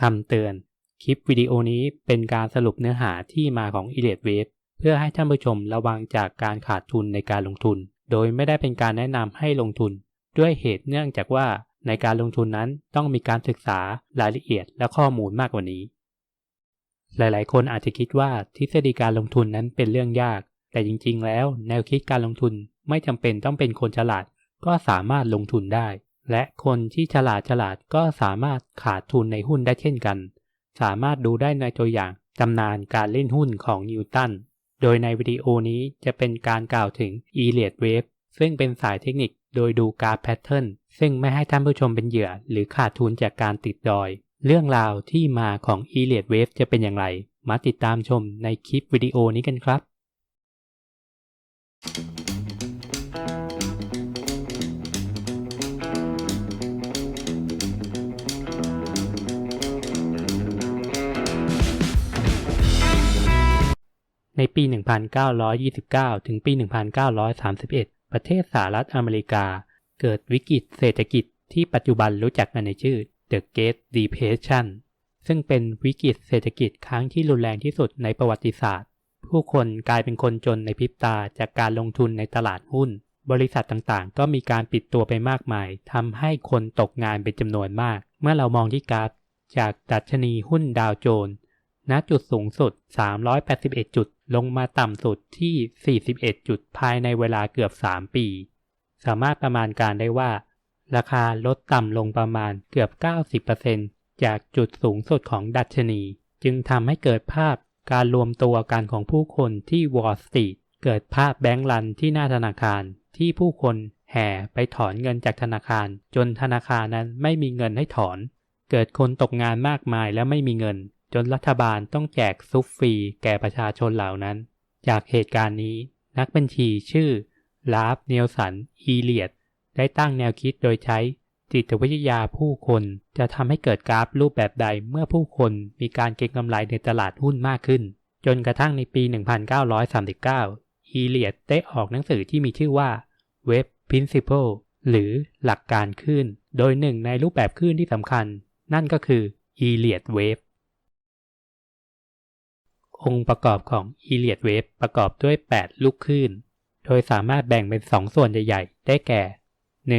คำเตือน คลิปวิดีโอนี้เป็นการสรุปเนื้อหาที่มาของ e l i t Wave เพื่อให้ท่านผู้ชมระวังจากการขาดทุนในการลงทุน โดยไม่ได้เป็นการแนะนำให้ลงทุน ด้วยเหตุเนื่องจากว่าในการลงทุนนั้นต้องมีการศึกษารายละเอียดและข้อมูลมากกว่านี้ หลายๆ คนอาจจะคิดว่าทฤษฎีการลงทุนนั้นเป็นเรื่องยาก แต่จริงๆ แล้ว แนวคิดการลงทุนไม่จำเป็นต้องเป็นคนฉลาด ก็สามารถลงทุนได้ และคนที่ฉลาดฉลาดก็สามารถขาดทุนในหุ้นได้เช่นกัน สามารถดูได้ในตัวอย่างตำนานการเล่นหุ้นของนิวตัน โดยในวิดีโอนี้จะเป็นการกล่าวถึง e l i o t Wave ซึ่งเป็นสายเทคนิคโดยดูกราฟแพทเทิร์นซึ่งไม่ให้ท่านผู้ชมเป็นเหยื่อ หรือขาดทุนจากการติดดอย เรื่องราวที่มาของ e l i o t Wave จะเป็นอย่างไร มาติดตามชมในคลิปวิดีโอนี้กันครับ ในปี 1929 ถึงปี 1931 ประเทศสหรัฐอเมริกา เกิดวิกฤตเศรษฐกิจที่ปัจจุบันรู้จักกันในชื่อ The Great Depression ซึ่งเป็นวิกฤตเศรษฐกิจครั้งที่รุนแรงที่สุดในประวัติศาสตร์ ผู้คนกลายเป็นคนจนในพริบตาจากการลงทุนในตลาดหุ้น บริษัทต่างๆ ก็มีการปิดตัวไปมากมายทำให้คนตกงานเป็นจำนวนมาก เมื่อเรามองที่กราฟจากดัชนีหุ้นดาวโจนส์ ณจุดสูงสุด 381 จุด ลงมาต่ำสุดที่ 41 จุดภายในเวลาเกือบ 3 ปี สามารถประมาณการได้ว่า ราคาลดต่ำลงประมาณเกือบ 90%จากจุดสูงสุดของดัชนี จึงทำให้เกิดภาพการรวมตัวกันของผู้คนที่วอลล์สตรีทเกิดภาพแบงก์รันที่หน้าธนาคารที่ผู้คนแห่ไปถอนเงินจากธนาคาร จนธนาคารนั้นไม่มีเงินให้ถอน เกิดคนตกงานมากมายและไม่มีเงิน จนรัฐบาลต้องแจกซุปฟรีแก่ประชาชนเหล่านั้น จากเหตุการณ์นี้นักบัญชีชื่อลาฟเนลสัน อีเลียด ได้ตั้งแนวคิดโดยใช้จิตวิทยาผู้คนจะทำให้เกิดกราฟรูปแบบใดเมื่อผู้คนมีการเก็งกำไรในตลาดหุ้นมากขึ้น จนกระทั่งในปี 1939 อีเลียดได้ออกหนังสือที่มีชื่อว่า Web Principle หรือหลักการคลื่น โดยหนึ่งในรูปแบบคลื่นที่สำคัญ นั่นก็คือ e l i o t Wave องค์ประกอบของ e l i o t Wave ประกอบด้วย 8 ลูกคลื่น โดยสามารถแบ่งเป็น 2 ส่วนใหญ่ๆ ได้แก่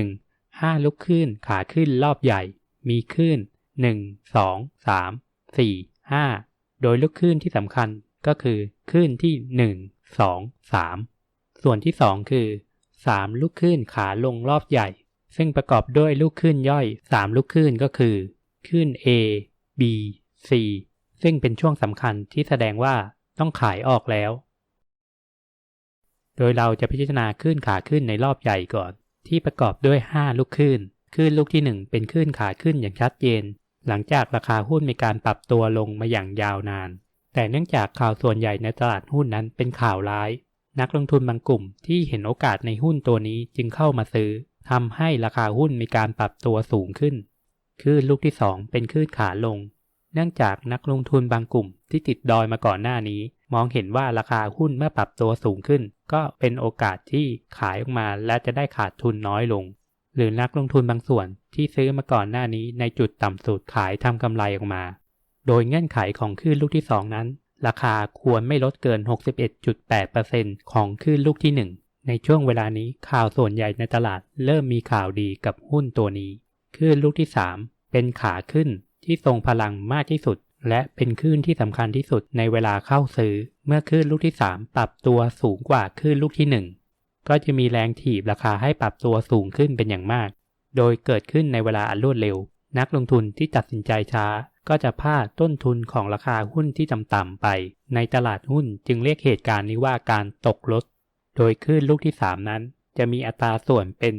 1. 5 ลูกคลื่นขาขึ้นรอบใหญ่ มีคลื่น 1 2 3 4 5 โดยลูกคลื่นที่สำคัญก็คือคลื่นที่ 1 2 3 ส่วนที่ 2 คือ 3 ลูกคลื่นขาลงรอบใหญ่ ซึ่งประกอบด้วยลูกคลื่นย่อย 3 ลูกคลื่นก็คือคลื่น A B C ซึ่งเป็นช่วงสำคัญที่แสดงว่าต้องขายออกแล้ว โดยเราจะพิจารณาคลื่นขาขึ้นในรอบใหญ่ก่อน ที่ประกอบด้วย 5 ลูกคลื่นคลื่นลูกที่ 1 เป็นคลื่นขาขึ้นอย่างชัดเจน หลังจากราคาหุ้นมีการปรับตัวลงมาอย่างยาวนาน แต่เนื่องจากข่าวส่วนใหญ่ในตลาดหุ้นนั้นเป็นข่าวร้าย นักลงทุนบางกลุ่มที่เห็นโอกาสในหุ้นตัวนี้จึงเข้ามาซื้อทำให้ราคาหุ้นมีการปรับตัวสูงขึ้นคลื่นลูกที่ 2 เป็นคลื่นขาลง เนื่องจากนักลงทุนบางกลุ่มที่ติดดอยมาก่อนหน้านี้ มองเห็นว่าราคาหุ้นเมื่อปรับตัวสูงขึ้น ก็เป็นโอกาสที่ขายออกมาและจะได้ขาดทุนน้อยลง หรือนักลงทุนบางส่วนที่ซื้อมาก่อนหน้านี้ในจุดต่ำสุดขายทำกำไรออกมา โดยเงื่อนไขของคลื่นลูกที่ 2 นั้น ราคาควรไม่ลดเกิน 61.8%ของคลื่นลูกที่ 1 ในช่วงเวลานี้ข่าวส่วนใหญ่ในตลาดเริ่มมีข่าวดีกับหุ้นตัวนี้คลื่นลูกที่ 3 เป็นขาขึ้น ที่ทรงพลังมากที่สุด และเป็นคลื่นที่สำคัญที่สุดในเวลาเข้าซื้อ เมื่อคลื่นลูกที่ 3 ปรับตัวสูงกว่าคลื่นลูกที่ 1 ก็จะมีแรงถีบราคาให้ปรับตัวสูงขึ้นเป็นอย่างมาก โดยเกิดขึ้นในเวลาอันรวดเร็ว นักลงทุนที่ตัดสินใจช้า ก็จะพลาดต้นทุนของราคาหุ้นที่ต่ำๆไป ในตลาดหุ้นจึงเรียกเหตุการณ์นี้ว่าการตกลดโดยคลื่นลูกที่ 3 นั้น จะมีอัตราส่วนเป็น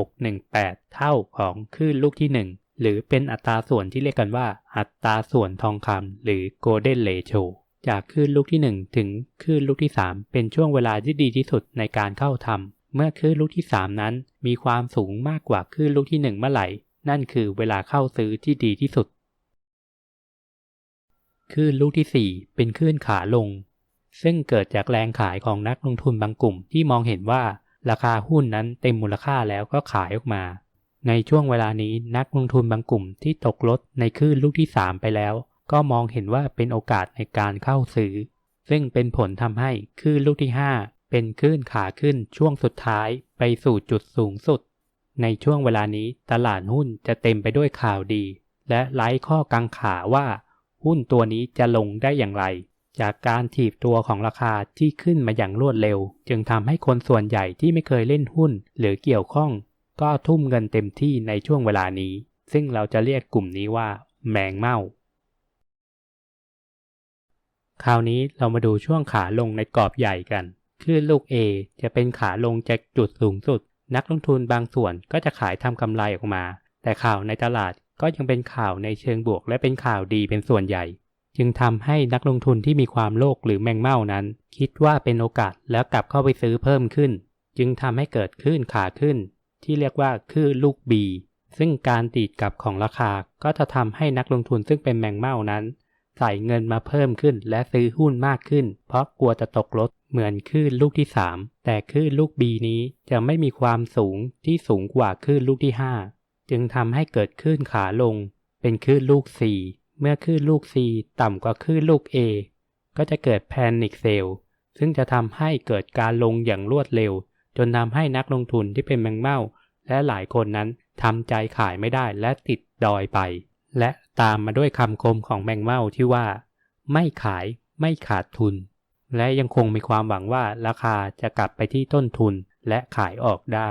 1.618 เท่าของคลื่นลูกที่ 1 หรือเป็นอัตราส่วนที่เรียกกันว่า อัตราส่วนทองคำหรือ Golden Ratio จากคลื่นลูกที่ 1 ถึงคลื่นลูกที่ 3 เป็นช่วงเวลาที่ดีที่สุดในการเข้าทำเมื่อคลื่นลูกที่ 3 นั้น มีความสูงมากกว่าคลื่นลูกที่ 1 เมื่อไหร่ นั่นคือเวลาเข้าซื้อที่ดีที่สุดคลื่นลูกที่ 4 เป็นคลื่นขาลง ซึ่งเกิดจากแรงขายของนักลงทุนบางกลุ่มที่มองเห็นว่าราคาหุ้นนั้นเต็มมูลค่าแล้วก็ขายออกมา ในช่วงเวลานี้นักลงทุนบางกลุ่มที่ตกลดในคลื่นลูกที่ 3 ไปแล้ว ก็มองเห็นว่าเป็นโอกาสในการเข้าซื้อ ซึ่งเป็นผลทำให้คลื่นลูกที่ 5 เป็นคลื่นขาขึ้นช่วงสุดท้ายไปสู่จุดสูงสุด ในช่วงเวลานี้ตลาดหุ้นจะเต็มไปด้วยข่าวดี และไร้ข้อกังขาว่า หุ้นตัวนี้จะลงได้อย่างไร จากการถีบตัวของราคาที่ขึ้นมาอย่างรวดเร็ว จึงทำให้คนส่วนใหญ่ที่ไม่เคยเล่นหุ้น หรือเกี่ยวข้อง ก็ทุ่มเงินเต็มที่ในช่วงเวลานี้ ซึ่งเราจะเรียกกลุ่มนี้ว่า แมงเม่า คราวนี้เรามาดูช่วงขาลงในกรอบใหญ่กันคลื่นลูก A จะเป็นขาลงจากจุดสูงสุด นักลงทุนบางส่วนก็จะขายทำกำไรออกมา แต่ข่าวในตลาดก็ยังเป็นข่าวในเชิงบวกและเป็นข่าวดีเป็นส่วนใหญ่ จึงทำให้นักลงทุนที่มีความโลภหรือแมงเม่านั้น คิดว่าเป็นโอกาสแล้วกลับเข้าไปซื้อเพิ่มขึ้น จึงทำให้เกิดคลื่นขาขึ้น ที่เรียกว่าคลื่นลูก B ซึ่งการตีดกลับของราคาก็จะทำให้นักลงทุนซึ่งเป็นแมงเม่านั้น ใส่เงินมาเพิ่มขึ้นและซื้อหุ้นมากขึ้น เพราะกลัวจะตกลดเหมือนคลื่นลูกที่ 3 แต่คลื่นลูก B นี้จะไม่มีความสูงที่สูงกว่าคลื่นลูกที่ 5 จึงทำให้เกิดคลื่นขาลง เป็นคลื่นลูก C เมื่อคลื่นลูก C ต่ำกว่าคลื่นลูก A ก็จะเกิดแพนิคเซลซึ่งจะทำให้เกิดการลงอย่างรวดเร็ว จนทำให้นักลงทุนที่เป็นแมงเม่าและหลายคนนั้นทำใจขายไม่ได้และติดดอยไป และตามมาด้วยคำคมของแมงเม่าที่ว่า ไม่ขายไม่ขาดทุน และยังคงมีความหวังว่าราคาจะกลับไปที่ต้นทุนและขายออกได้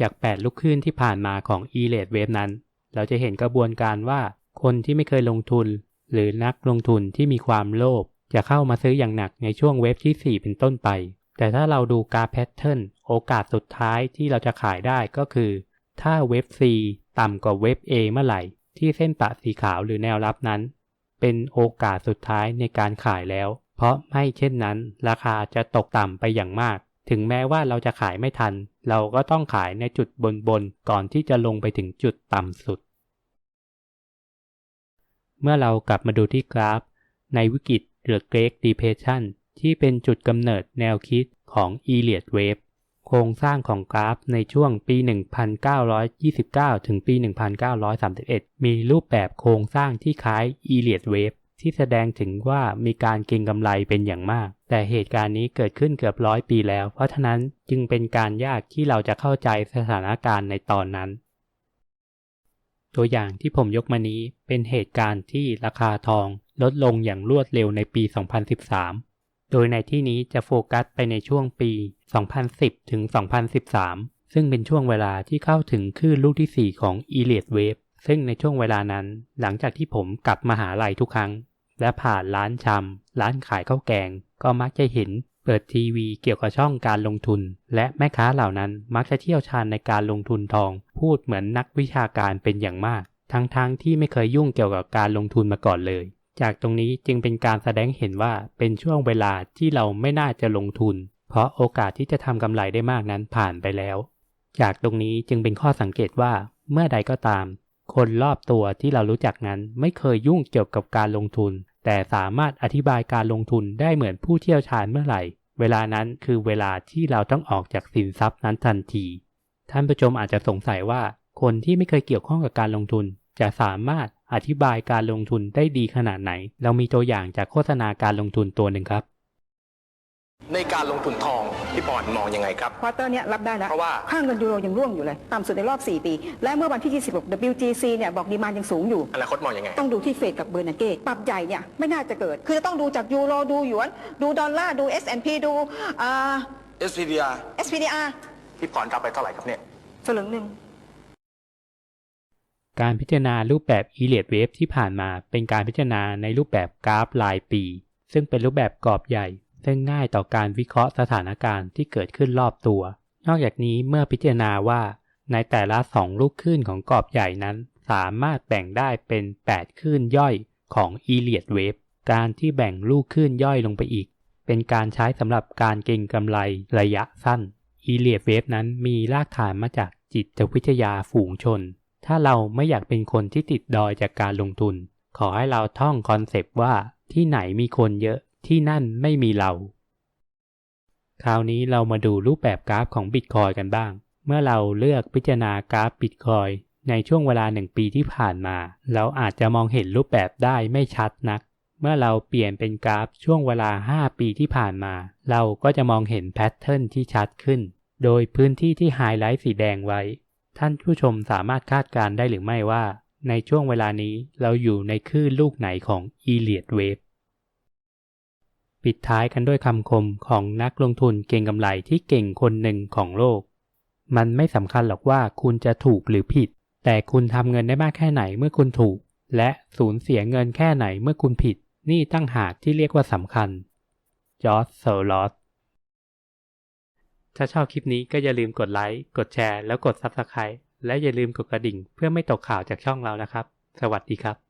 จาก 8 ลูกขึ้นที่ผ่านมาของ e l a t e Wave นั้น เราจะเห็นกระบวนการว่าคนที่ไม่เคยลงทุน หรือนักลงทุนที่มีความโลภจะเข้ามาซื้ออย่างหนักในช่วงเวฟที่ 4 เป็นต้นไป แต่ถ้าเราดูกราฟแพทเทิร์นโอกาสสุดท้ายที่เราจะขายได้ก็คือ ถ้าเวฟ C ต่ำกว่าเวฟ A เมื่อไหร่ ที่เส้นปะสีขาวหรือแนวรับนั้น เป็นโอกาสสุดท้ายในการขายแล้ว เพราะไม่เช่นนั้น ราคาจะตกต่ำไปอย่างมาก ถึงแม้ว่าเราจะขายไม่ทัน เราก็ต้องขายในจุดบนๆก่อนที่จะลงไปถึงจุดต่ำสุด เมื่อเรากลับมาดูที่กราฟ ในวิกฤตหรือ Great Depression ที่เป็นจุดกำเนิดแนวคิดของ e l i o t Wave โครงสร้างของกราฟในช่วงปี 1929 ถึงปี 1931 มีรูปแบบโครงสร้างที่คล้าย e l i o t Wave ที่แสดงถึงว่ามีการเก็งกำไรเป็นอย่างมาก แต่เหตุการณ์นี้เกิดขึ้นเกือบร้อยปีแล้ว เพราะฉะนั้นจึงเป็นการยากที่เราจะเข้าใจสถานการณ์ในตอนนั้น ตัวอย่างที่ผมยกมานี้เป็นเหตุการณ์ที่ราคาทองลดลงอย่างรวดเร็วในปี 2013 โดยในที่นี้จะโฟกัสไปในช่วงปี 2010 ถึง 2013 ซึ่งเป็นช่วงเวลาที่เข้าถึงคลื่นลูกที่ 4 ของ e l i o t Wave ซึ่งในช่วงเวลานั้นหลังจากที่ผมกลับมาหาลัยทุกครั้ง และผ่านร้านชำร้านขายข้าวแกง ก็มักจะเห็นเปิดทีวีเกี่ยวกับช่องการลงทุน และแม่ค้าเหล่านั้นมักจะเที่ยวชาญในการลงทุนทอง พูดเหมือนนักวิชาการเป็นอย่างมาก ทั้งๆทที่ไม่เคยยุ่งเกี่ยวกับการลงทุนมาก่อนเลย จากตรงนี้จึงเป็นการแสดงเห็นว่าเป็นช่วงเวลาที่เราไม่น่าจะลงทุน เพราะโอกาสที่จะทำกำไรได้มากนั้นผ่านไปแล้ว จากตรงนี้จึงเป็นข้อสังเกตว่าเมื่อใดก็ตาม คนรอบตัวที่เรารู้จักนั้นไม่เคยยุ่งเกี่ยวกับการลงทุน แต่สามารถอธิบายการลงทุนได้เหมือนผู้เชี่ยวชาญเมื่อไหร่ เวลานั้นคือเวลาที่เราต้องออกจากสินทรัพย์นั้นทันที ท่านผู้ชมอาจจะสงสัยว่า คนที่ไม่เคยเกี่ยวข้องกับการลงทุน จะสามารถ อธิบายการลงทุนได้ดีขนาดไหน เรามีตัวอย่างจากโฆษณาการลงทุนตัวหนึ่งครับ ในการลงทุนทองพี่ปอนมองยังไงครับ ควอเตอร์เนี้ยรับได้แล้วเพราะว่า ค่าเงินยูโรยังร่วงอยู่เลย ต่ำสุดในรอบ 4 ปี และเมื่อวันที่ 26 WGC เนี่ยบอกดีมานยังสูงอยู่ อนาคตมองยังไง ต้องดูที่เฟดกับเบอร์นาเก้ปรับใหญ่เนี่ยไม่น่าจะเกิด คือต้องดูจากยูโรดูหยวน ดูดอลลาร์ดู S&P ดูอ่า SPDR SPDR พี่ปอนรับไปเท่าไหร่ครับเนี่ยสลึงหนึ่ง การพิจารณารูปแบบ e l i o t Wave ที่ผ่านมาเป็นการพิจารณาในรูปแบบกราฟรายปี ซึ่งเป็นรูปแบบกรอบใหญ่ ซึ่งง่ายต่อการวิเคราะห์สถานการณ์ที่เกิดขึ้นรอบตัว นอกจากนี้เมื่อพิจารณาว่า ในแต่ละ 2 ลูกคลื่นของกรอบใหญ่นั้น สามารถแบ่งได้เป็น 8 คลื่นย่อยของ e l i o t Wave การที่แบ่งลูกคลื่นย่อยลงไปอีก เป็นการใช้สำหรับการเก็งกำไรระยะสั้น e l i o t Wave นั้นมีรากฐานมาจากจิตวิทยาฝูงชน ถ้าเราไม่อยากเป็นคนที่ติดดอยจากการลงทุน ขอให้เราท่องคอนเซปต์ว่าที่ไหนมีคนเยอะที่นั่นไม่มีเรา คราวนี้เรามาดูรูปแบบกราฟของบิตคอยกันบ้าง เมื่อเราเลือกพิจารณากราฟบิตคอยในช่วงเวลา1ปีที่ผ่านมา เราอาจจะมองเห็นรูปแบบได้ไม่ชัดนัก เมื่อเราเปลี่ยนเป็นกราฟช่วงเวลา 5 ปีที่ผ่านมา เราก็จะมองเห็นแพทเทิร์นที่ชัดขึ้น โดยพื้นที่ที่ไฮไลท์สีแดงไว้ ท่านผู้ชมสามารถคาดการณ์ได้หรือไม่ว่า ในช่วงเวลานี้เราอยู่ในคลื่นลูกไหนของ e l i o t Wave ปิดท้ายกันด้วยคำคมของนักลงทุนเก่งกำไรที่เก่งคนหนึ่งของโลก มันไม่สำคัญหรอกว่าคุณจะถูกหรือผิด แต่คุณทำเงินได้มากแค่ไหนเมื่อคุณถูก และสูญเสียเงินแค่ไหนเมื่อคุณผิด นี่ตั้งหากที่เรียกว่าสำคัญจอร์จโซอร์ลอส ถ้าชอบคลิปนี้ก็อย่าลืมกดไลค์ กดแชร์ แล้วกด Subscribe และอย่าลืมกดกระดิ่ง เพื่อไม่ตกข่าวจากช่องเรานะครับ สวัสดีครับ